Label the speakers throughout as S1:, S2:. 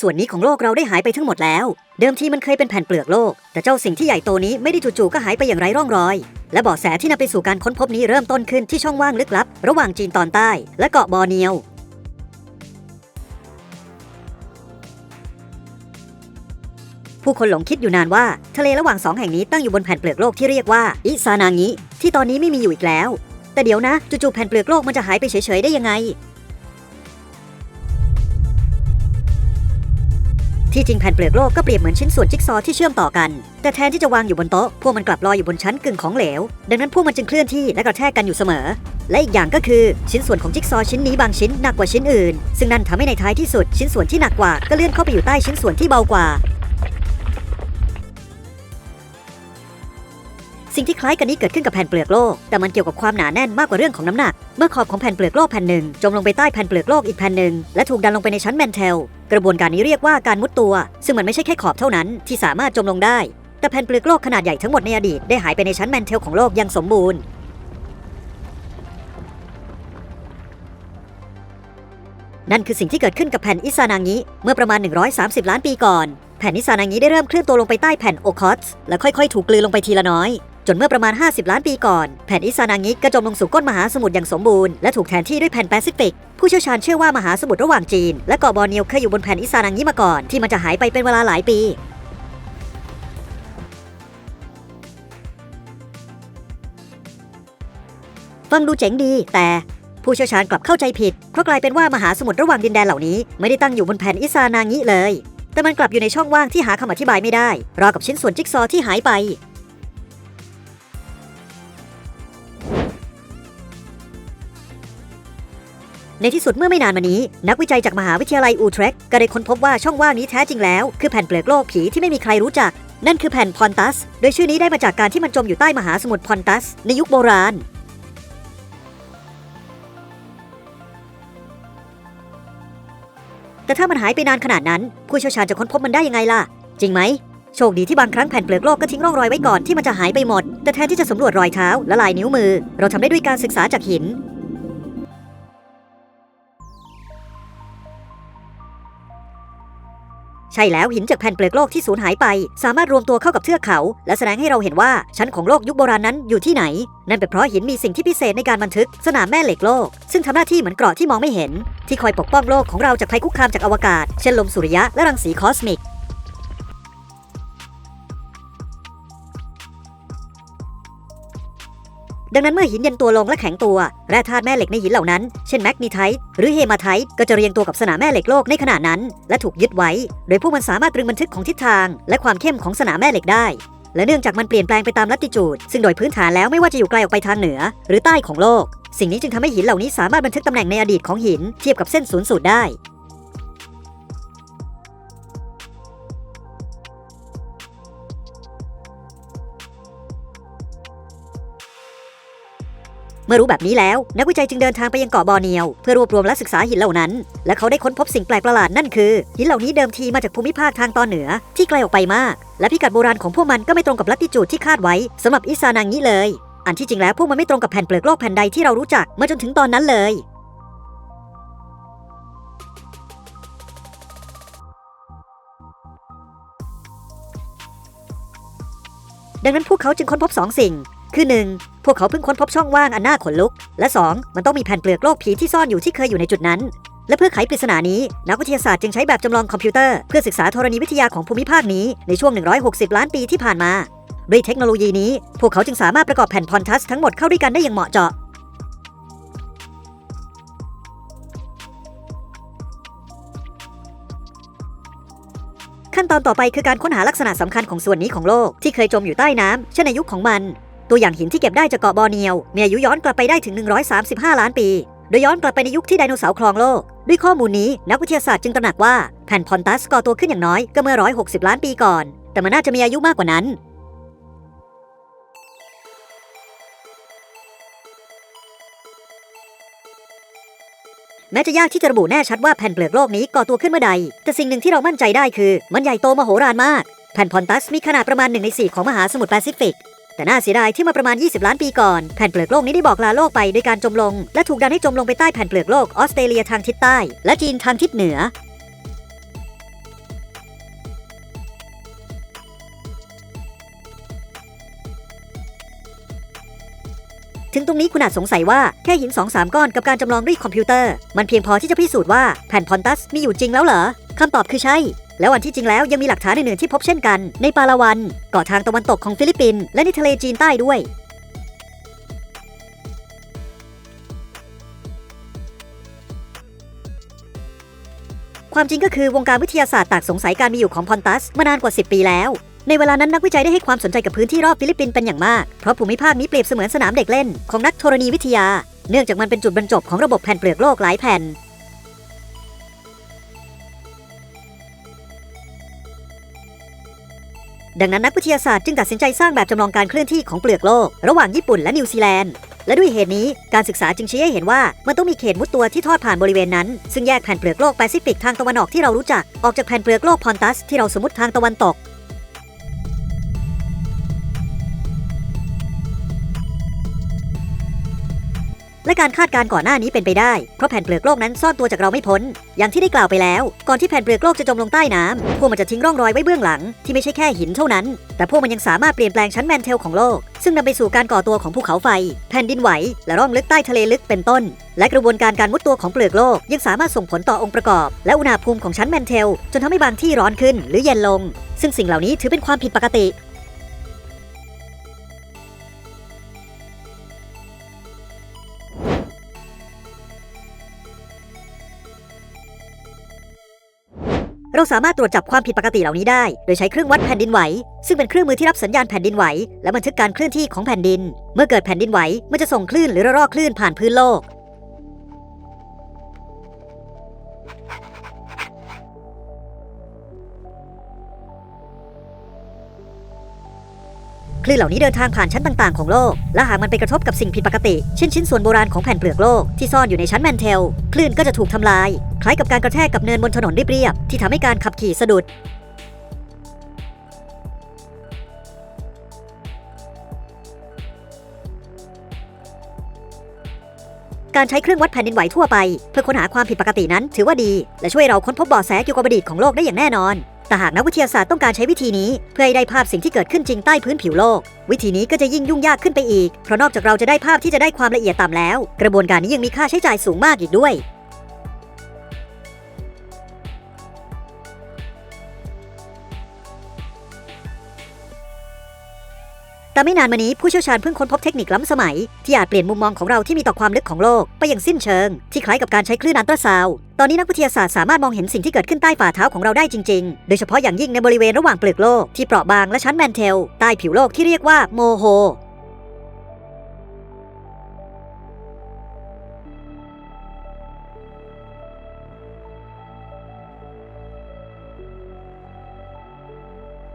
S1: ส่วนนี้ของโลกเราได้หายไปทั้งหมดแล้ว เดิมทีมันเคยเป็นแผ่นเปลือกโลก แต่เจ้าสิ่งที่ใหญ่โตนี้ไม่ได้จู่ๆก็หายไปอย่างไร้ร่องรอย และเบาะแสที่นำไปสู่การค้นพบนี้เริ่มต้นขึ้นที่ช่องว่างลึกลับ ระหว่างจีนตอนใต้ และเกาะบอร์เนียวผู้คนหลงคิดอยู่นานว่า ทะเลระหว่างสองแห่งนี้ตั้งอยู่บนแผ่นเปลือกโลกที่เรียกว่าอิซานางิที่ตอนนี้ไม่มีอยู่อีกแล้ว แต่เดี๋ยวนะจู่ๆแผ่นเปลือกโลกมันจะหายไปเฉยๆได้ยังไง ที่จริงแผ่นเปลือกโลกก็เปรียบเหมือนชิ้นส่วนจิ๊กซอว์ที่เชื่อมต่อกัน แต่แทนที่จะวางอยู่บนโต๊ะ พวกมันกลับลอยอยู่บนชั้นกึ่งของเหลว ดังนั้นพวกมันจึงเคลื่อนที่และกระแทกกันอยู่เสมอ และอีกอย่างก็คือชิ้นส่วนของจิ๊กซอว์ชิ้นนี้บางชิ้นหนักกว่าชิ้นอื่น ซึ่งนั่นทำให้ในท้ายที่สุดชิ้นส่วนที่หนักกว่าก็เลื่อนเข้าไปอยู่ใต้ชิ้นส่วนที่เบากว่า สิ่งที่คล้ายกันนี้เกิดขึ้นกับแผ่นเปลือกโลก แต่มันเกี่ยวกับความหนาแน่นมากกว่าเรื่องของน้ำหนัก เมื่อขอบของแผ่นเปลือกโลกแผ่นหนึ่งจมลงไปใต้แผ่นเปลือกโลกอีกแผ่นหนึ่งและถูกดันลงไปในชั้นแมนเทลกระบวนการนี้เรียกว่าการมุดตัว ซึ่งมันไม่ใช่แค่ขอบเท่านั้นที่สามารถจมลงได้ แต่แผ่นเปลือกโลกขนาดใหญ่ทั้งหมดในอดีตได้หายไปในชั้นแมนเทลของโลกอยังสมบูรณ์นั่นคือสิ่งที่เกิดขึ้นกับแผ่นอิซานางิเมื่อประมาณ 130 ล้านปีก่อน แผ่นอิซานางิได้เริ่มเคลื่อนตัวลงไปใต้แผ่นโอคอสและค่อยๆ ถูกกลืนลงไปทีละน้อย จนเมื่อประมาณ 50 ล้านปีก่อน แผ่นอิซานางิก็จมลงสู่ก้นมหาสมุทรอย่างสมบูรณ์และถูกแทนที่ด้วยแผ่นแปซิฟิก ผู้เชี่ยวชาญเชื่อว่ามหาสมุทรระหว่างจีน และเกาะบอร์เนียวเคยอยู่บนแผ่นอิซานางิมาก่อนที่มันจะหายไปเป็นเวลาหลายปีฟังดูเจ๋งดี แต่ผู้เชี่ยวชาญกลับเข้าใจผิด เพราะกลายเป็นว่ามหาสมุทรระหว่างดินแดนเหล่านี้ ไม่ได้ตั้งอยู่บนแผ่นอิซานางิเลย แต่มันกลับอยู่ในช่องว่างที่หาคำอธิบายไม่ได้ราวกับชิ้นส่วนจิ๊กซอว์ที่หายไป ในที่สุดเมื่อไม่นานมานี้ นักวิจัยจากมหาวิทยาลัยอูเทรคก็ได้ค้นพบว่าช่องว่างนี้แท้จริงแล้ว คือแผ่นเปลือกโลกผีที่ไม่มีใครรู้จัก นั่นคือแผ่นพอนตัส โดยชื่อนี้ได้มาจากการที่มันจมอยู่ใต้มหาสมุทรพอนตัส ในยุคโบราณแต่ถ้ามันหายไปนานขนาดนั้น ผู้เชี่ยวชาญจะค้นพบมันได้ยังไงล่ะ จริงไหม โชคดีที่บางครั้งแผ่นเปลือกโลกก็ทิ้งร่องรอยไว้ก่อนที่มันจะหายไปหมด แต่แทนที่จะสำรวจรอยเท้าและลายนิ้วมือ เราทำได้ด้วยการศึกษาจากหิน ช่แล้วหินจากแผ่นเปลือกโลกที่สูญหายไป สามารถรวมตัวเข้ากับเทือกเขา และแสดงให้เราเห็นว่าชั้นของโลกยุคโบราณนั้นอยู่ที่ไหน นั่นเป็นเพราะหินมีสิ่งที่พิเศษในการบันทึกสนามแม่เหล็กโลก ซึ่งทำหน้าที่เหมือนเกราะที่มองไม่เห็น ที่คอยปกป้องโลกของเราจากภัยคุกคามจากอวกาศ เช่นลมสุริยะและรังสีคอสมิก ดังนั้นเมื่อหินเย็นตัวลงและแข็งตัว แร่ธาตุแม่เหล็กในหินเหล่านั้น เช่นแมกนีไทต์หรือเฮมาไทต์ก็จะเรียงตัวกับสนามแม่เหล็กโลกในขณะนั้น และถูกยึดไว้ โดยพวกมันสามารถตรึงบันทึกของทิศทาง และความเข้มของสนามแม่เหล็กได้ และเนื่องจากมันเปลี่ยนแปลงไปตามลัติจูด ซึ่งโดยพื้นฐานแล้วไม่ว่าจะอยู่ไกลออกไปทางเหนือ หรือใต้ของโลก สิ่งนี้จึงทำให้หินเหล่านี้สามารถบันทึกตำแหน่งในอดีตของหินเทียบกับเส้นศูนย์สูตรได้ มื่อรู้แบบนี้แล้ว นักวิจัยจึงเดินทางไปยังเกาะบอร์เนียว เพื่อรวบรวมและศึกษาหินเหล่านั้น และเขาได้ค้นพบสิ่งแปลกประหลาดนั่นคือ หินเหล่านี้เดิมทีมาจากภูมิภาคทางตอนเหนือ ที่ไกลออกไปมาก และพิกัดโบราณของพวกมันก็ไม่ตรงกับลัติจูดที่คาดไว้สำหรับอิซานางิเลย อันที่จริงแล้วพวกมันไม่ตรงกับแผ่นเปลือกโลกแผ่นใดที่เรารู้จักมาจนถึงตอนนั้นเลยดังนั้นพวกเขาจึงค้นพบสองสิ่ง คือ 1. พวกเขาเพิ่งค้นพบช่องว่างอันน่าขนลุก และ 2. มันต้องมีแผ่นเปลือกโลกผีที่ซ่อนอยู่ที่เคยอยู่ในจุดนั้น และเพื่อไขปริศนานี้ นักวิทยาศาสตร์จึงใช้แบบจำลองคอมพิวเตอร์เพื่อศึกษาธรณีวิทยาของภูมิภาคนี้ในช่วง 160 ล้านปีที่ผ่านมา ด้วยเทคโนโลยีนี้ พวกเขาจึงสามารถประกอบแผ่นพอนทัสทั้งหมดเข้าด้วยกันได้อย่างเหมาะเจาะขั้นตอนต่อไปคือการค้นหาลักษณะสำคัญของส่วนนี้ของโลกที่เคยจมอยู่ใต้น้ำเช่นในยุคของมัน ตัวอย่างหินที่เก็บได้จากเกาะบอร์เนียวมีอายุย้อนกลับไปได้ถึง 135 ล้านปี โดยย้อนกลับไปในยุคที่ไดโนเสาร์ครองโลก ด้วยข้อมูลนี้นักวิทยาศาสตร์จึงตระหนักว่าแผ่นพอนตัสก่อตัวขึ้นอย่างน้อยก็เมื่อ 160 ล้านปีก่อน แต่มันน่าจะมีอายุมากกว่านั้นแม้จะยากที่จะระบุแน่ชัดว่าแผ่นเปลือกโลกนี้ก่อตัวขึ้นเมื่อใด แต่สิ่งหนึ่งที่เรามั่นใจได้คือ มันใหญ่โตมโหฬารมาก แผ่นพอนตัสมีขนาดประมาณ1ใน4ของมหาสมุทรแปซิฟิก แต่น่าเสียดายที่มาประมาณ 20 ล้านปีก่อน แผ่นเปลือกโลกนี้ได้บอกลาโลกไปโดยการจมลง และถูกดันให้จมลงไปใต้แผ่นเปลือกโลกออสเตรเลียทางทิศใต้ และจีนทางทิศเหนือถึงตรงนี้คุณอาจสงสัยว่าแค่หินสองสามก้อนกับการจำลองด้วยคอมพิวเตอร์ มันเพียงพอที่จะพิสูจน์ว่าแผ่นพอนตัสมีอยู่จริงแล้วเหรอ คำตอบคือใช่ แล้ววันที่จริงแล้วยังมีหลักฐานอื่นๆที่พบเช่นกัน ในปาลาวันเกาะทางตะวันตกของฟิลิปปินส์และในทะเลจีนใต้ด้วยความจริงก็คือวงการวิทยาศาสตร์ตากสงสัยการมีอยู่ของพอนตัสมานานกว่า 10 ปีแล้ว ในเวลานั้นนักวิจัยได้ให้ความสนใจกับพื้นที่รอบฟิลิปปินส์เป็นอย่างมาก เพราะภูมิภาคนี้เปรียบเสมือนสนามเด็กเล่นของนักธรณีวิทยา เนื่องจากมันเป็นจุดบรรจบของระบบแผ่นเปลือกโลกหลายแผ่น ดังนั้นนักวิทยาศาสตร์จึงตัดสินใจสร้างแบบจำลองการเคลื่อนที่ของเปลือกโลก ระหว่างญี่ปุ่นและนิวซีแลนด์ และด้วยเหตุนี้การศึกษาจึงชี้ให้เห็นว่ามันต้องมีเขตมุดตัวที่ทอดผ่านบริเวณนั้น ซึ่งแยกแผ่นเปลือกโลกแปซิฟิกทางตะวันออกที่เรารู้จักออกจากแผ่นเปลือกโลกพอนตัสที่เราสมมติทางตะวันตก และการคาดการณ์ก่อนหน้านี้เป็นไปได้ เพราะแผ่นเปลือกโลกนั้นซ่อนตัวจากเราไม่พ้น อย่างที่ได้กล่าวไปแล้ว ก่อนที่แผ่นเปลือกโลกจะจมลงใต้น้ำพวกมันจะทิ้งร่องรอยไว้เบื้องหลัง ที่ไม่ใช่แค่หินเท่านั้น แต่พวกมันยังสามารถเปลี่ยนแปลงชั้นแมนเทลของโลก ซึ่งนำไปสู่การก่อตัวของภูเขาไฟ แผ่นดินไหว และร่องลึกใต้ทะเลลึกเป็นต้น และกระบวนการการมุดตัวของเปลือกโลก ยังสามารถส่งผลต่อองค์ประกอบ และอุณหภูมิของชั้นแมนเทลจนทำให้บางที่ร้อนขึ้น หรือเย็นลง ซึ่งสิ่งเหล่านี้ถือเป็นความผิดปกติ เราสามารถตรวจจับความผิดปกติเหล่านี้ได้ โดยใช้เครื่องวัดแผ่นดินไหว ซึ่งเป็นเครื่องมือที่รับสัญญาณแผ่นดินไหว และบันทึกการเคลื่อนที่ของแผ่นดิน เมื่อเกิดแผ่นดินไหวมันจะส่งคลื่นหรือระลอกคลื่นผ่านพื้นโลก คลื่นเหล่านี้เดินทางผ่านชั้นต่างๆของโลก และหากมันไปกระทบกับสิ่งผิดปกติ เช่นชิ้นส่วนโบราณของแผ่นเปลือกโลกที่ซ่อนอยู่ในชั้นแมนเทล คลื่นก็จะถูกทำลาย คล้ายกับการกระแทกกับเนินบนถนนเรียบๆที่ทำให้การขับขี่สะดุดการใช้เครื่องวัดแผ่นดินไหวทั่วไป เพื่อค้นหาความผิดปกตินั้นถือว่าดี และช่วยเราค้นพบเบาะแสเกี่ยวกับอดีตของโลกได้อย่างแน่นอน แต่หากนักวิทยาศาสตร์ต้องการใช้วิธีนี้ เพื่อให้ได้ภาพสิ่งที่เกิดขึ้นจริงใต้พื้นผิวโลก วิธีนี้ก็จะยิ่งยุ่งยากขึ้นไปอีก เพราะนอกจากเราจะได้ภาพที่จะได้ความละเอียดต่ำแล้ว กระบวนการนี้ยังมีค่าใช้จ่ายสูงมากอีกด้วย แต่ไม่นานมานี้ผู้เชี่ยวชาญเพิ่งค้นพบเทคนิคล้ำสมัย ที่อาจเปลี่ยนมุมมองของเราที่มีต่อความลึกของโลกไปอย่างสิ้นเชิง ที่คล้ายกับการใช้คลื่นอันตราซาวด์ตอนนี้นักวิทยาศาสตร์สามารถมองเห็นสิ่งที่เกิดขึ้นใต้ฝ่าเท้าของเราได้จริง ๆ โดยเฉพาะอย่างยิ่งในบริเวณระหว่างเปลือกโลกที่เปราะบางและชั้นแมนเทลใต้ผิวโลกที่เรียกว่าโมโฮ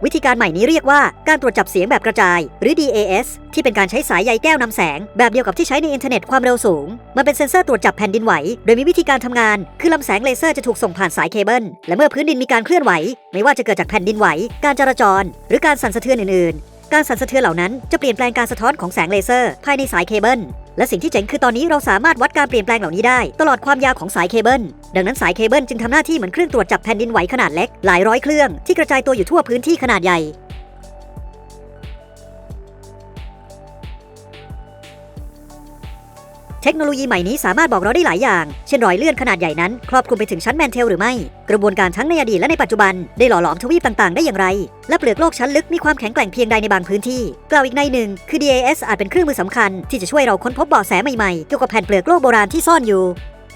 S1: วิธีการใหม่นี้เรียกว่าการตรวจจับเสียงแบบกระจาย หรือ DAS ที่เป็นการใช้สายใยแก้วนำแสง แบบเดียวกับที่ใช้ในอินเทอร์เน็ตความเร็วสูง มันเป็นเซ็นเซอร์ตรวจจับแผ่นดินไหว โดยมีวิธีการทำงาน คือลำแสงเลเซอร์จะถูกส่งผ่านสายเคเบิล และเมื่อพื้นดินมีการเคลื่อนไหว ไม่ว่าจะเกิดจากแผ่นดินไหว การจราจร หรือการสั่นสะเทือนอื่น ๆ การสั่นสะเทือนเหล่านั้นจะเปลี่ยนแปลงการสะท้อนของแสงเลเซอร์ ภายในสายเคเบิล และสิ่งที่เจ๋งคือตอนนี้เราสามารถวัดการเปลี่ยนแปลงเหล่านี้ได้ ตลอดความยาวของสายเคเบิล ดังนั้นสายเคเบิลจึงทำหน้าที่เหมือนเครื่องตรวจจับแผ่นดินไหวขนาดเล็กหลายร้อยเครื่องที่กระจายตัวอยู่ทั่วพื้นที่ขนาดใหญ่ ทคโนโลยีใหม่นี้สามารถบอกเราได้หลายอย่าง เช่นรอยเลื่อนขนาดใหญ่นั้น ครอบคลุมไปถึงชั้นแมนเทลหรือไม่ กระบวนการทั้งในอดีตและในปัจจุบัน ได้หล่อหลอมทวีปต่างๆ ได้อย่างไร และเปลือกโลกชั้นลึกมีความแข็งแกร่งเพียงใดในบางพื้นที่ กล่าวอีกในหนึ่งคือ DAS อาจเป็นเครื่องมือสำคัญ ที่จะช่วยเราค้นพบเบาะแสใหม่ๆเกี่ยวกับแผ่นเปลือกโลกโบราณที่ซ่อนอยู่